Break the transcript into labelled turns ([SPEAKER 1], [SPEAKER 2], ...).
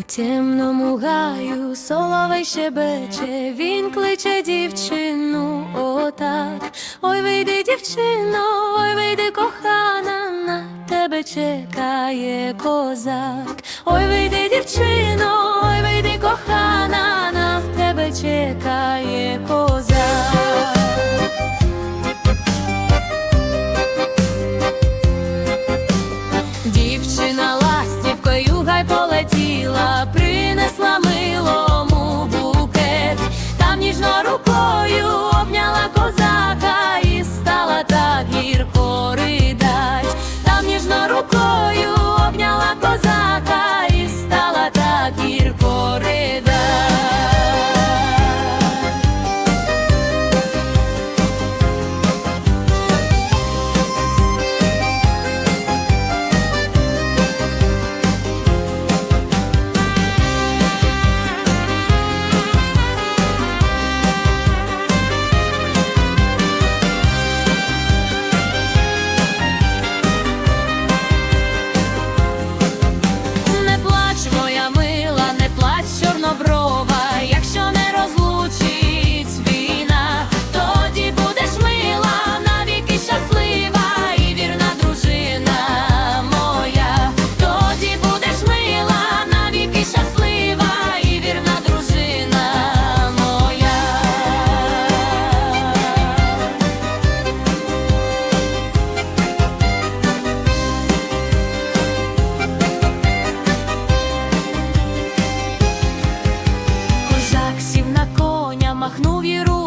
[SPEAKER 1] У темному гаю соловей щебече, він кличе дівчину, отак. Ой, вийди, дівчино, ой, вийди, кохана, на тебе чекає козак. Ой, вийди, дівчино. махнув їй руку